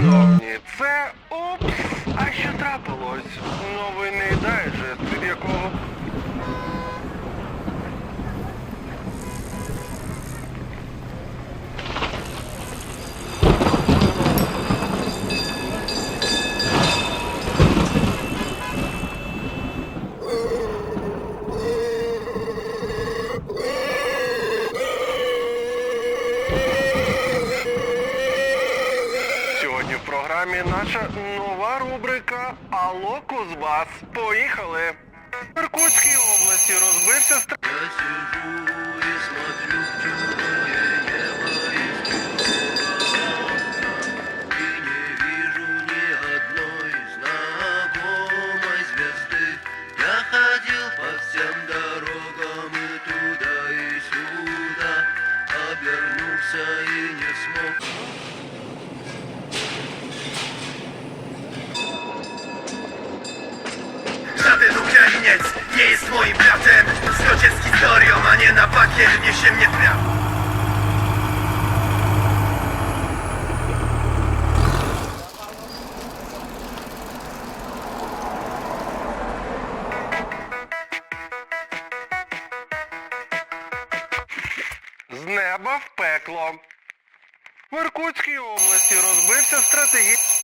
Шановні, це упс. А що трапилось? Новинний дайджест, від якого Сьогодні в програмі наша нова рубрика Алло Кузбас. Поїхали! В Иркутській області розбився стр... Я сижу и смотрю Ukrainiec nie jest moim bratem W zgodzie z historią, a nie na bakier niesie mnie prawo з неба в пекло. В Иркутській області розбився стратегічний